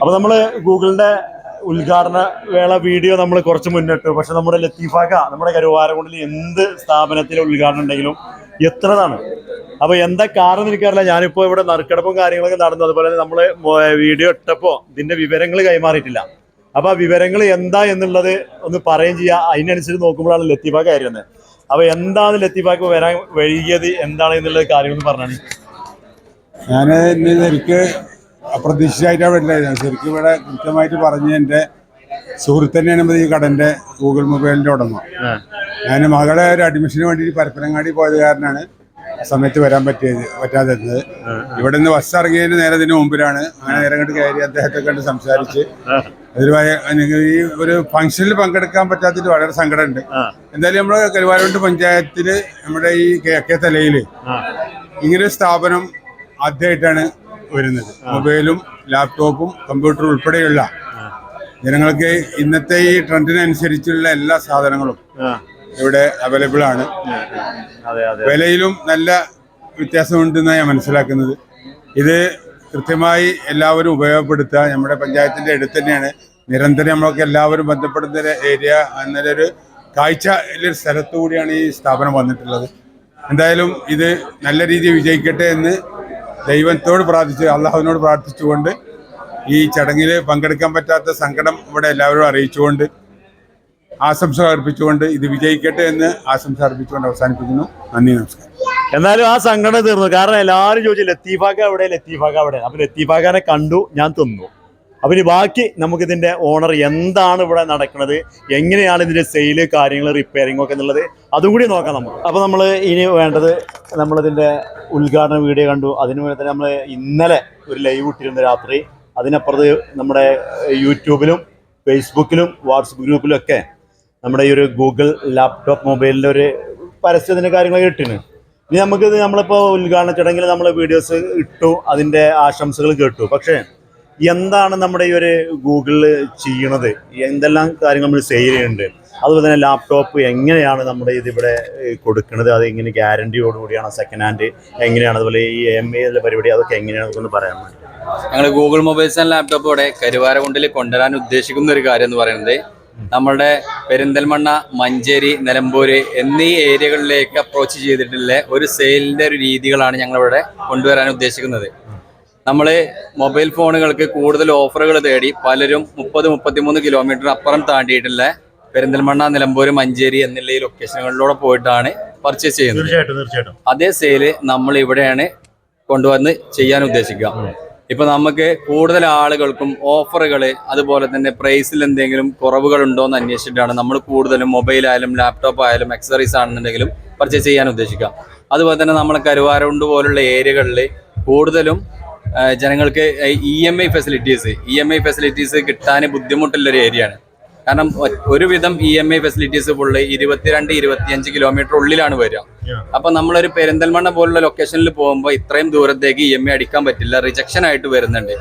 അപ്പൊ നമ്മൾ ഗൂഗിളിന്റെ ഉദ്ഘാടന വേള വീഡിയോ നമ്മൾ കുറച്ച് മുന്നിട്ടു. പക്ഷെ നമ്മുടെ ലത്തീഫാക്ക നമ്മുടെ കരുവാരകുണ്ടിൽ എന്ത് സ്ഥാപനത്തിലെ ഉദ്ഘാടനം ഉണ്ടെങ്കിലും എത്രതാണ് അപ്പൊ എന്താ കാരണം എനിക്കറിയില്ല. ഞാനിപ്പോ ഇവിടെ നറുക്കെടുപ്പും കാര്യങ്ങളൊക്കെ നടന്നു. അതുപോലെ നമ്മൾ വീഡിയോ ഇട്ടപ്പോ ഇതിന്റെ വിവരങ്ങൾ കൈമാറിയിട്ടില്ല. അപ്പൊ ആ വിവരങ്ങൾ എന്താ എന്നുള്ളത് ഒന്ന് പറയുകയും ചെയ്യുക അതിനനുസരിച്ച് നോക്കുമ്പോഴാണ് ലത്തീഫാക്ക ആയിരുന്നത് അപ്പൊ എന്താണ് ലത്തീഫാക്ക് വരാൻ വൈകിയത്? എന്താണ് എന്നുള്ള കാര്യങ്ങൾ പറഞ്ഞാണ് ഞാൻ എനിക്ക് അപ്രതീക്ഷിതമായിട്ടാണ് വരുന്നത്. ശരിക്കും ഇവിടെ കൃത്യമായിട്ട് പറഞ്ഞ എന്റെ സുഹൃത്ത് തന്നെയാണ് ഈ കടന്റെ ഗൂഗിൾ മൊബൈലിന്റെ ഉടമ. ഞാൻ മകളെ ഒരു അഡ്മിഷന് വേണ്ടിയിട്ട് പരപ്പനങ്ങാടി പോയത് കാരണമാണ് സമയത്ത് വരാൻ പറ്റിയത് പറ്റാതിരുന്നത് ഇവിടെ നിന്ന് ബസ് ഇറങ്ങിയതിന് നേരെ ഇതിന് മുമ്പിലാണ്. അങ്ങനെ നേരെ കണ്ട് കയറി അദ്ദേഹത്തെ കണ്ട് സംസാരിച്ച്. ഈ ഒരു ഫംഗ്ഷനിൽ പങ്കെടുക്കാൻ പറ്റാത്തിട്ട് വളരെ സങ്കടമുണ്ട്. എന്തായാലും നമ്മുടെ കരുവാരുണ്ട് പഞ്ചായത്തിൽ നമ്മുടെ ഈ കിഴക്കേ തലയിൽ ഇങ്ങനെ സ്ഥാപനം ആദ്യമായിട്ടാണ് വരുന്നത്. മൊബൈലും ലാപ്ടോപ്പും കമ്പ്യൂട്ടറും ഉൾപ്പെടെയുള്ള ജനങ്ങൾക്ക് ഇന്നത്തെ ഈ ട്രെൻഡിനനുസരിച്ചുള്ള എല്ലാ സാധനങ്ങളും ഇവിടെ അവൈലബിൾ ആണ്. വിലയിലും നല്ല വ്യത്യാസമുണ്ടെന്നാണ് ഞാൻ മനസ്സിലാക്കുന്നത്. ഇത് കൃത്യമായി എല്ലാവരും ഉപയോഗപ്പെടുത്തുക. നമ്മുടെ പഞ്ചായത്തിന്റെ അടുത്ത് തന്നെയാണ്. നിരന്തരം നമ്മളൊക്കെ എല്ലാവരും ബന്ധപ്പെടുന്ന ഏരിയ എന്നൊരു കാഴ്ച ഒരു സ്ഥലത്തു കൂടിയാണ് ഈ സ്ഥാപനം വന്നിട്ടുള്ളത്. എന്തായാലും ഇത് നല്ല രീതിയിൽ വിജയിക്കട്ടെ എന്ന് ദൈവത്തോട് പ്രാർത്ഥിച്ച് അള്ളാഹുവിനോട് പ്രാർത്ഥിച്ചുകൊണ്ട് ഈ ചടങ്ങിൽ പങ്കെടുക്കാൻ പറ്റാത്ത സങ്കടം ഇവിടെ എല്ലാവരും അറിയിച്ചുകൊണ്ട് ആശംസ അർപ്പിച്ചുകൊണ്ട് ഇത് വിജയിക്കട്ടെ എന്ന് ആശംസ അർപ്പിച്ചുകൊണ്ട് അവസാനിപ്പിക്കുന്നു. നന്ദി നമസ്കാരം. എന്നാലും ആ സങ്കടം തീർന്നു. കാരണം എല്ലാവരും ചോദിച്ചു ലത്തീഫാക്ക അവിടെ ലത്തീഫാക്ക അവിടെ അപ്പൊ ലത്തീഫാക്കാനെ കണ്ടു ഞാൻ തിന്നു. അപ്പൊ ഇനി ബാക്കി നമുക്കിതിന്റെ ഓണർ എന്താണ് ഇവിടെ നടക്കുന്നത്? എങ്ങനെയാണ് ഇതിന്റെ സെയിൽ കാര്യങ്ങൾ റിപ്പയറിംഗ് ഒക്കെ എന്നുള്ളത്? അതും കൂടി നോക്കാം നമുക്ക്. അപ്പം നമ്മൾ ഇനി വേണ്ടത് നമ്മളിതിന്റെ ഉദ്ഘാടന വീഡിയോ കണ്ടു. അതിന് വേണ്ടി തന്നെ നമ്മൾ ഇന്നലെ ഒരു ലൈവ് ഇട്ടിരുന്നു രാത്രി. അതിനപ്പുറത്ത് നമ്മുടെ യൂട്യൂബിലും ഫേസ്ബുക്കിലും വാട്സപ്പ് ഗ്രൂപ്പിലും ഒക്കെ നമ്മുടെ ഈ ഒരു ഗൂഗിൾ ലാപ്ടോപ്പ് മൊബൈലിന്റെ ഒരു പരസ്യത്തിന്റെ കാര്യങ്ങളൊക്കെ ഇട്ടിന് ഇനി നമുക്കിത് നമ്മളിപ്പോൾ ഉദ്ഘാടന ചടങ്ങിൽ നമ്മൾ വീഡിയോസ് ഇട്ടു അതിന്റെ ആശംസകൾ കേട്ടു. പക്ഷേ എന്താണ് നമ്മുടെ ഈ ഒരു ഗൂഗിളിൽ ചെയ്യണത്? എന്തെല്ലാം കാര്യങ്ങൾ നമ്മൾ സെയിൽ ചെയ്യുന്നുണ്ട്? അതുപോലെ തന്നെ ലാപ്ടോപ്പ് എങ്ങനെയാണ് നമ്മുടെ ഇതിവിടെ കൊടുക്കുന്നത് അത് എങ്ങനെ ഗ്യാരണ്ടിയോടുകൂടിയാണ് സെക്കൻഡ് ഹാൻഡ് എങ്ങനെയാണ്? അതുപോലെ ഈ എം എ പരിപാടി അതൊക്കെ എങ്ങനെയാണ്? നമുക്കൊന്ന് പറയാൻ ഞങ്ങൾ ഗൂഗിൾ മൊബൈൽസ് ആൻഡ് ലാപ്ടോപ്പ് ഇവിടെ കരുവാരകുണ്ടിൽ കൊണ്ടുവരാൻ ഉദ്ദേശിക്കുന്ന ഒരു കാര്യം എന്ന് പറയുന്നത് നമ്മളുടെ പെരിന്തൽമണ്ണ മഞ്ചേരി നിലമ്പൂര് എന്നീ ഏരിയകളിലേക്ക് അപ്രോച്ച് ചെയ്തിട്ടുള്ള ഒരു സെയിലിന്റെ ഒരു രീതികളാണ് ഞങ്ങളിവിടെ കൊണ്ടുവരാൻ ഉദ്ദേശിക്കുന്നത്. നമ്മൾ മൊബൈൽ ഫോണുകൾക്ക് കൂടുതൽ ഓഫറുകൾ തേടി പലരും മുപ്പത് മുപ്പത്തിമൂന്ന് കിലോമീറ്റർ അപ്പുറം താണ്ടിയിട്ടുള്ള പെരിന്തൽമണ്ണ നിലമ്പൂർ മഞ്ചേരി എന്നുള്ള ഈ ലൊക്കേഷനുകളിലൂടെ പോയിട്ടാണ് പർച്ചേസ് ചെയ്യുന്നത്. തീർച്ചയായിട്ടും തീർച്ചയായിട്ടും. അതേ സെയിൽ നമ്മൾ ഇവിടെയാണ് കൊണ്ടുവന്ന് ചെയ്യാൻ ഉദ്ദേശിക്കുക. ഇപ്പൊ നമുക്ക് കൂടുതൽ ആളുകൾക്കും ഓഫറുകൾ അതുപോലെ തന്നെ പ്രൈസിൽ എന്തെങ്കിലും കുറവുകൾ ഉണ്ടോ എന്ന് അന്വേഷിച്ചിട്ടാണ് നമ്മൾ കൂടുതലും മൊബൈൽ ആയാലും ലാപ്ടോപ്പ് ആയാലും അക്സറീസ് ആണെന്നുണ്ടെങ്കിലും പർച്ചേസ് ചെയ്യാൻ ഉദ്ദേശിക്കുക. അതുപോലെ തന്നെ നമ്മൾ കരുവാരുണ്ട് പോലുള്ള ഏരിയകളിൽ കൂടുതലും ജനങ്ങൾക്ക് E M I facilities E M I facilities കിട്ടാൻ ബുദ്ധിമുട്ടുള്ളൊരു ഏരിയയാണ് കാരണം ഒരുവിധം E M I facilities full ഇരുപത്തിരണ്ട് ഇരുപത്തിയഞ്ച് കിലോമീറ്റർ ഉള്ളിലാണ് വരിക. അപ്പൊ നമ്മളൊരു പെരിന്തൽമണ്ണ പോലുള്ള ലൊക്കേഷനിൽ പോകുമ്പോൾ ഇത്രയും ദൂരത്തേക്ക് ഇ എം ഐ അടിക്കാൻ പറ്റില്ല റിജക്ഷൻ ആയിട്ട് വരുന്നുണ്ട്.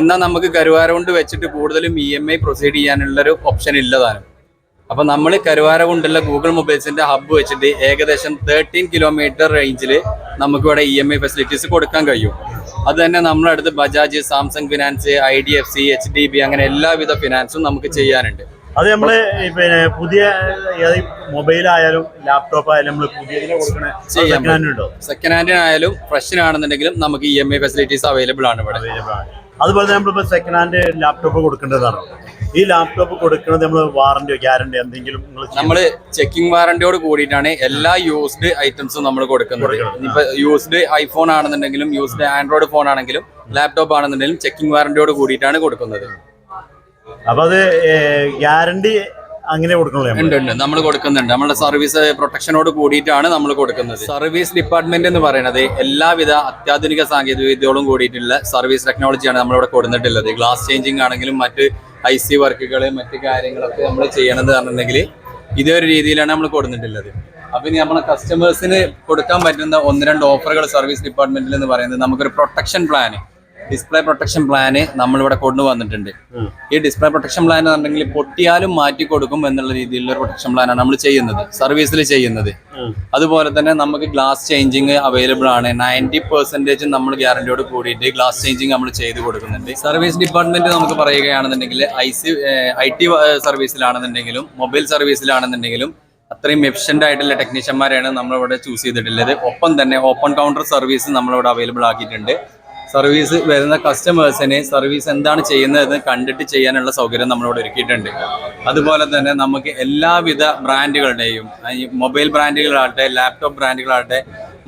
എന്നാൽ നമുക്ക് കരുവാരകൊണ്ട് വെച്ചിട്ട് കൂടുതലും ഇ എം ഐ പ്രൊസീഡ് ചെയ്യാനുള്ള ഒരു ഓപ്ഷൻ ഇല്ലതാണ്. അപ്പൊ നമ്മൾ കരുവാരകൊണ്ടുള്ള ഗൂഗിൾ മൊബൈൽസിന്റെ ഹബ്ബ് വെച്ചിട്ട് ഏകദേശം തേർട്ടീൻ കിലോമീറ്റർ റേഞ്ചിൽ നമുക്ക് ഇവിടെ ഇ എം ഐ ഫെസിലിറ്റീസ് കൊടുക്കാൻ കഴിയും. അത് തന്നെ നമ്മുടെ അടുത്ത് Bajaj Samsung finance I D F C H D B അങ്ങനെ എല്ലാവിധ ഫിനാൻസും നമുക്ക് ചെയ്യാനുണ്ട്. അത് നമ്മൾ പിന്നെ പുതിയ മൊബൈൽ ആയാലും ലാപ്ടോപ്പ് ആയാലും നമ്മൾ കൊടുക്കണേ സെക്കൻഡ് ഹാൻഡ് ആയാലും സെക്കൻഡ് ഹാൻഡിനായാലും ഫ്രഷിനാണെന്നുണ്ടെങ്കിലും നമുക്ക് E M I facilities available ആണ് ഇവിടെ. അതുപോലെ നമ്മളിപ്പോ സെക്കൻഡ് ഹാൻഡ് ലാപ്ടോപ്പ് കൊടുക്കേണ്ടതാണ്. ഈ ലാപ്ടോപ്പ് കൊടുക്കുന്നത് നമ്മൾ വാറന്റിയോ ഗ്യാരണ്ടി എന്തെങ്കിലും നമ്മൾ ചെക്കിംഗ് വാറന്റിയോട് കൂടിയിട്ടാണ് എല്ലാ യൂസ്ഡ് ഐറ്റംസും നമ്മൾ കൊടുക്കുന്നത്. ഇപ്പൊ യൂസ്ഡ് ഐഫോൺ ആണെന്നുണ്ടെങ്കിലും യൂസ്ഡ് ആൻഡ്രോയിഡ് ഫോൺ ആണെങ്കിലും ലാപ്ടോപ്പ് ആണെന്നുണ്ടെങ്കിലും ചെക്കിംഗ് വാറന്റിയോട് കൂടിയിട്ടാണ് കൊടുക്കുന്നത്. അപ്പൊ അത് ഗ്യാരണ്ടി അങ്ങനെ കൊടുക്കണല്ലോ നമ്മൾ കൊടുക്കുന്നുണ്ട്. നമ്മുടെ സർവീസ് പ്രൊട്ടക്ഷനോട് കൂടിയിട്ടാണ് നമ്മൾ കൊടുക്കുന്നത്. സർവീസ് ഡിപ്പാർട്ട്മെന്റ് എന്ന് പറയുന്നത് എല്ലാവിധ അത്യാധുനിക സാങ്കേതിക വിദ്യകളും കൂടിയിട്ടുള്ള സർവീസ് ടെക്നോളജിയാണ് നമ്മളിവിടെ കൊടുത്തിട്ടുള്ളത്. ഗ്ലാസ് ചേഞ്ചിങ് ആണെങ്കിലും മറ്റ് ഐ സി വർക്കുകൾ മറ്റ് കാര്യങ്ങളൊക്കെ നമ്മൾ ചെയ്യണത് പറഞ്ഞിട്ടുണ്ടെങ്കിൽ ഇതേ ഒരു രീതിയിലാണ് നമ്മൾ കൊടുത്തിട്ടുള്ളത്. അപ്പൊ ഇനി നമ്മളെ കസ്റ്റമേഴ്സിന് കൊടുക്കാൻ പറ്റുന്ന ഒന്ന് രണ്ട് ഓഫറുകൾ സർവീസ് ഡിപ്പാർട്ട്മെന്റിൽ എന്ന് പറയുന്നത് നമുക്കൊരു protection plan display protection plan നമ്മളിവിടെ കൊണ്ടുവന്നിട്ടുണ്ട്. ഈ ഡിസ്പ്ലേ പ്രൊട്ടക്ഷൻ പ്ലാൻ എന്നുണ്ടെങ്കിൽ പൊട്ടിയാലും മാറ്റി കൊടുക്കും എന്നുള്ള രീതിയിലുള്ള ഒരു പ്രൊട്ടക്ഷൻ പ്ലാനാണ് നമ്മൾ ചെയ്യുന്നത് സർവീസിൽ ചെയ്യുന്നത്. അതുപോലെ തന്നെ നമുക്ക് ഗ്ലാസ് ചേഞ്ചിങ് അവൈലബിൾ ആണ്. നയന്റി പെർസെന്റേജ് നമ്മൾ ഗ്യാരണ്ടിയോട് കൂടിയിട്ട് ഗ്ലാസ് ചേഞ്ചിങ് നമ്മൾ ചെയ്ത് കൊടുക്കുന്നുണ്ട്. സർവീസ് ഡിപ്പാർട്ട്മെന്റ് നമുക്ക് പറയുകയാണെന്നുണ്ടെങ്കിൽ ഐ സി ഐ ടി സർവീസിലാണെന്നുണ്ടെങ്കിലും മൊബൈൽ സർവീസിലാണെന്നുണ്ടെങ്കിലും അത്രയും എഫിഷ്യന്റ് ആയിട്ടുള്ള ടെക്നീഷ്യന്മാരെയാണ് നമ്മളിവിടെ ചൂസ് ചെയ്തിട്ടുള്ളത്. ഒപ്പം തന്നെ ഓപ്പൺ കൗണ്ടർ സർവീസ് നമ്മളിവിടെ അവൈലബിൾ ആക്കിയിട്ടുണ്ട്. സർവീസ് വരുന്ന കസ്റ്റമേഴ്സിനെ സർവീസ് എന്താണ് ചെയ്യുന്നതെന്ന് കണ്ടിട്ട് ചെയ്യാനുള്ള സൗകര്യം നമ്മളിവിടെ ഒരുക്കിയിട്ടുണ്ട്. അതുപോലെ തന്നെ നമുക്ക് എല്ലാവിധ ബ്രാൻഡുകളുടെയും മൊബൈൽ ബ്രാൻഡുകളാകട്ടെ ലാപ്ടോപ്പ് ബ്രാൻഡുകളാകട്ടെ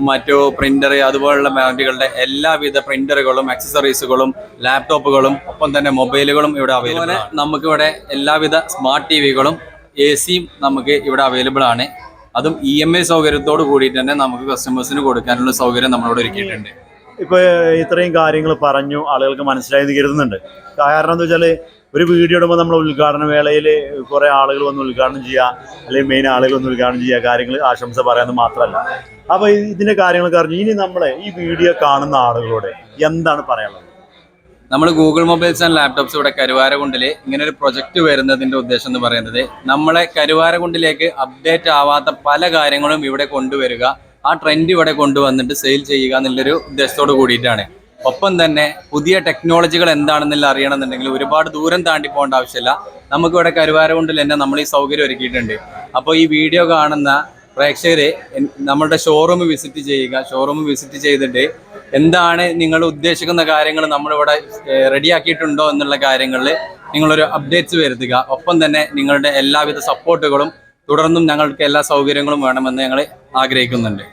മറ്റു പ്രിന്റർ അതുപോലുള്ള ബ്രാൻഡുകളുടെ എല്ലാവിധ പ്രിന്ററുകളും അക്സസറീസുകളും ലാപ്ടോപ്പുകളും ഒപ്പം തന്നെ മൊബൈലുകളും ഇവിടെ അവൈലബിൾ ആണ്. നമുക്കിവിടെ എല്ലാവിധ സ്മാർട്ട് ടി വികളും എ സിയും നമുക്ക് ഇവിടെ അവൈലബിൾ ആണ്. അതും ഇ എം ഐ സൗകര്യത്തോട് കൂടിയിട്ട് തന്നെ നമുക്ക് കസ്റ്റമേഴ്സിന് കൊടുക്കാനുള്ള സൗകര്യം നമ്മളോട് ഒരുക്കിയിട്ടുണ്ട്. ഇപ്പൊ ഇത്രയും കാര്യങ്ങൾ പറഞ്ഞു ആളുകൾക്ക് മനസ്സിലായെന്ന് കരുതുന്നുണ്ട്. കാരണം എന്താ വെച്ചാൽ ഒരു വീഡിയോ ഇടുമ്പോൾ നമ്മൾ ഉദ്ഘാടന വേളയിൽ കുറേ ആളുകൾ വന്ന് ഉദ്ഘാടനം ചെയ്യുക അല്ലെങ്കിൽ മെയിൻ ആളുകൾ വന്ന് ഉദ്ഘാടനം ചെയ്യുക കാര്യങ്ങൾ ആശംസ പറയാമെന്ന് മാത്രമല്ല അപ്പോൾ ഇതിന്റെ കാര്യങ്ങളൊക്കെ അറിഞ്ഞു ഇനി നമ്മളെ ഈ വീഡിയോ കാണുന്ന ആളുകളോട് എന്താണ് പറയാനുള്ളത്? നമ്മൾ ഗൂഗിൾ മൊബൈൽസ് ആൻഡ് ലാപ്ടോപ്സ് ഇവിടെ കരുവാരകുണ്ടിൽ ഇങ്ങനെ ഒരു പ്രൊജക്ട് വരുന്നതിന്റെ ഉദ്ദേശം എന്ന് പറയുന്നത് നമ്മളെ കരുവാരകുണ്ടിലേക്ക് അപ്ഡേറ്റ് ആവാത്ത പല കാര്യങ്ങളും ഇവിടെ കൊണ്ടുവരിക ആ ട്രെൻഡ് ഇവിടെ കൊണ്ടുവന്നിട്ട് സെയിൽ ചെയ്യുക എന്നുള്ളൊരു ഉദ്ദേശത്തോട് കൂടിയിട്ടാണ്. ഒപ്പം തന്നെ പുതിയ ടെക്നോളജികൾ എന്താണെന്നുള്ള അറിയണമെന്നുണ്ടെങ്കിൽ ഒരുപാട് ദൂരം താണ്ടി പോകേണ്ട ആവശ്യമില്ല. നമുക്ക് ഇവിടെ കരുവാരകുണ്ടിൽ തന്നെ നമ്മൾ ഈ സൗകര്യം ഒരുക്കിയിട്ടുണ്ട്. അപ്പോൾ ഈ വീഡിയോ കാണുന്ന പ്രേക്ഷകരെ നമ്മുടെ ഷോറൂം വിസിറ്റ് ചെയ്യുക ഷോറൂം വിസിറ്റ് ചെയ്തിട്ട് എന്താണ് നിങ്ങൾ ഉദ്ദേശിക്കുന്ന കാര്യങ്ങൾ നമ്മളിവിടെ റെഡിയാക്കിയിട്ടുണ്ടോ എന്നുള്ള കാര്യങ്ങളിൽ നിങ്ങളൊരു അപ്ഡേറ്റ്സ് വരുത്തുക. ഒപ്പം തന്നെ നിങ്ങളുടെ എല്ലാവിധ സപ്പോർട്ടുകളും തുടർന്നും ഞങ്ങൾക്ക് എല്ലാ സൗകര്യങ്ങളും വേണമെന്ന് ഞങ്ങൾ ആഗ്രഹിക്കുന്നുണ്ട്.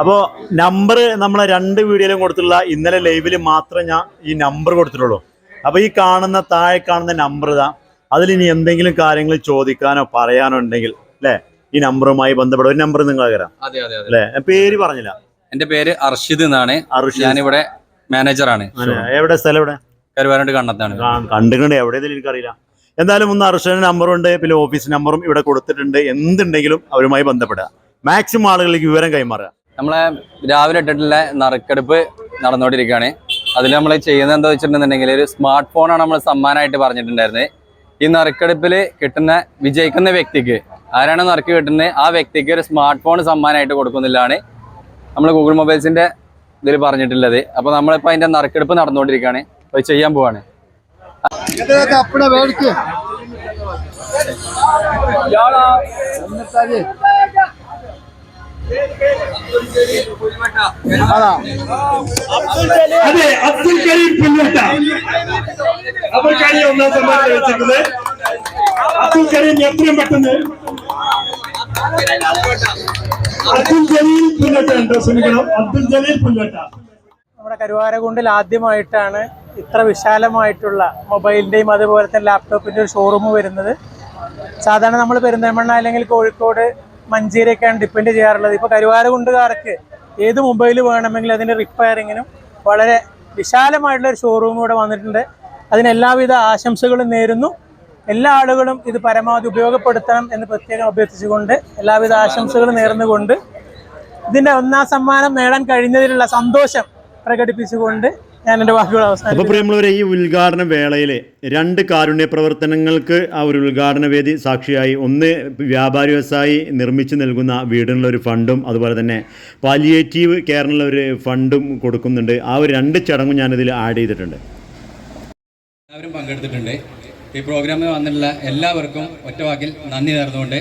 അപ്പോൾ നമ്പർ നമ്മൾ രണ്ട് വീഡിയോയിലും കൊടുത്തിട്ടുള്ള ഇന്നലെ ലൈവിൽ മാത്രം ഞാൻ ഈ നമ്പർ കൊടുത്തിട്ടുള്ളൂ. അപ്പോൾ ഈ കാണുന്ന താഴെ കാണുന്ന നമ്പർ ഇതാ. അതിൽ ഇനി എന്തെങ്കിലും കാര്യങ്ങൾ ചോദിക്കാനോ പറയാനോ ഉണ്ടെങ്കിൽ അല്ലേ? ഈ നമ്പറുമായി ബന്ധപ്പെട്ട ഒരു നമ്പർ നിങ്ങൾ തരാം. അല്ലേ? പേര് പറഞ്ഞില്ല. എന്റെ പേര് അർഷിദ് എന്നാണ്. ഇവിടെ ഞാനിവിടെ മാനേജറാണ് എവിടെ? സ്ഥലം എവിടെ? കരുവാരണ്ട് കണ്ണത്താണ്. കണ്ടിട്ടുണ്ട്. എവിടെയെങ്കിലും എനിക്കറിയില്ല. എന്തായാലും ഒന്ന് അർഷന് നമ്പറുണ്ട് പിന്നെ ഓഫീസ് നമ്പറും ഇവിടെ കൊടുത്തിട്ടുണ്ട്. എന്തുണ്ടെങ്കിലും അവരുമായി ബന്ധപ്പെടുക. മാക്സിമം ആളുകളിലേക്ക് വിവരം കൈമാറുക. നമ്മളെ രാവിലെ ഇട്ടിട്ടുള്ള നറുക്കെടുപ്പ് നടന്നുകൊണ്ടിരിക്കുകയാണ്. അതിൽ നമ്മൾ ചെയ്യുന്നത് എന്താ വെച്ചിട്ടുണ്ടെന്നുണ്ടെങ്കിൽ ഒരു സ്മാർട്ട് ഫോണാണ് നമ്മൾ സമ്മാനമായിട്ട് പറഞ്ഞിട്ടുണ്ടായിരുന്നത്. ഈ നറുക്കെടുപ്പിൽ കിട്ടുന്ന വിജയിക്കുന്ന വ്യക്തിക്ക് ആരാണ് നറുക്ക് കിട്ടുന്നത്? ആ വ്യക്തിക്ക് ഒരു സ്മാർട്ട് ഫോൺ സമ്മാനമായിട്ട് കൊടുക്കുന്നില്ലാണ് നമ്മൾ ഗൂഗിൾ മൊബൈൽസിന്റെ ഇതിൽ പറഞ്ഞിട്ടുള്ളത്. അപ്പോൾ നമ്മളിപ്പോൾ അതിന്റെ നറുക്കെടുപ്പ് നടന്നുകൊണ്ടിരിക്കുകയാണ്. അപ്പോൾ ചെയ്യാൻ പോവാണ്. ఎదురైతే అప్పుడే వేడికి అదే అబ్దుల్ కరీం పిల్లట അവർക്കായി ഒന്നാം സമ്മാനം ലഭിച്ചിരുന്നത് അബ്ദുൽ കരീം എത്രയും പെട്ടെന്ന് അബ്ദുൽ ജലീൽ പുല്ലട്ട ഉണ്ടോ ശ്രമിക്കണം അബ്ദുൽ ജലീൽ പുല്ലട്ട നമ്മുടെ കരുവാരകുണ്ടിൽ ആദ്യമായിട്ടാണ് ഇത്ര വിശാലമായിട്ടുള്ള മൊബൈലിന്റെയും അതുപോലെ തന്നെ ലാപ്ടോപ്പിന്റെ ഒരു ഷോറൂം വരുന്നത്. സാധാരണ നമ്മൾ പെരിന്തൽമണ്ണ അല്ലെങ്കിൽ കോഴിക്കോട് മഞ്ചേരിയൊക്കെയാണ് ഡിപ്പെൻഡ് ചെയ്യാറുള്ളത്. ഇപ്പോൾ കരുവാരകുണ്ടുകാർക്ക് ഏത് മൊബൈൽ വേണമെങ്കിലും അതിന്റെ റിപ്പയറിങ്ങിനും വളരെ വിശാലമായിട്ടുള്ള ഒരു ഷോറൂം ഇവിടെ വന്നിട്ടുണ്ട്. അതിന് എല്ലാവിധ ആശംസകളും നേരുന്നു. എല്ലാ ആളുകളും ഇത് പരമാവധി ഉപയോഗപ്പെടുത്തണം എന്ന് പ്രത്യേകം അഭ്യർത്ഥിച്ചുകൊണ്ട് എല്ലാവിധ ആശംസകളും നേർന്നുകൊണ്ട് ഇതിന്റെ ഒന്നാം സമ്മാനം നേടാൻ കഴിഞ്ഞതിലുള്ള സന്തോഷം പ്രകടിപ്പിച്ചുകൊണ്ട് ഞാൻ എന്റെ വാക്കുകൾ പ്രിയമുള്ളവരെ ഈ ഉദ്ഘാടന വേളയിലെ രണ്ട് കാരുണ്യ പ്രവർത്തനങ്ങൾക്ക് ആ ഒരു ഉദ്ഘാടന വേദി സാക്ഷിയായി ഒന്ന് വ്യാപാരി വ്യവസായി നിർമ്മിച്ചു നൽകുന്ന വീടിനുള്ള ഒരു ഫണ്ടും അതുപോലെ തന്നെ പാലിയേറ്റീവ് കെയറിനുള്ള ഒരു ഫണ്ടും കൊടുക്കുന്നുണ്ട്. ആ ഒരു രണ്ട് ചടങ്ങും ഞാനിതിൽ ആഡ് ചെയ്തിട്ടുണ്ട്. എല്ലാവരും പങ്കെടുത്തിട്ടുണ്ട്. ഈ പ്രോഗ്രാമിൽ വന്നിട്ടുള്ള എല്ലാവർക്കും ഒറ്റവാക്കിൽ നന്ദി നേർന്നുകൊണ്ട്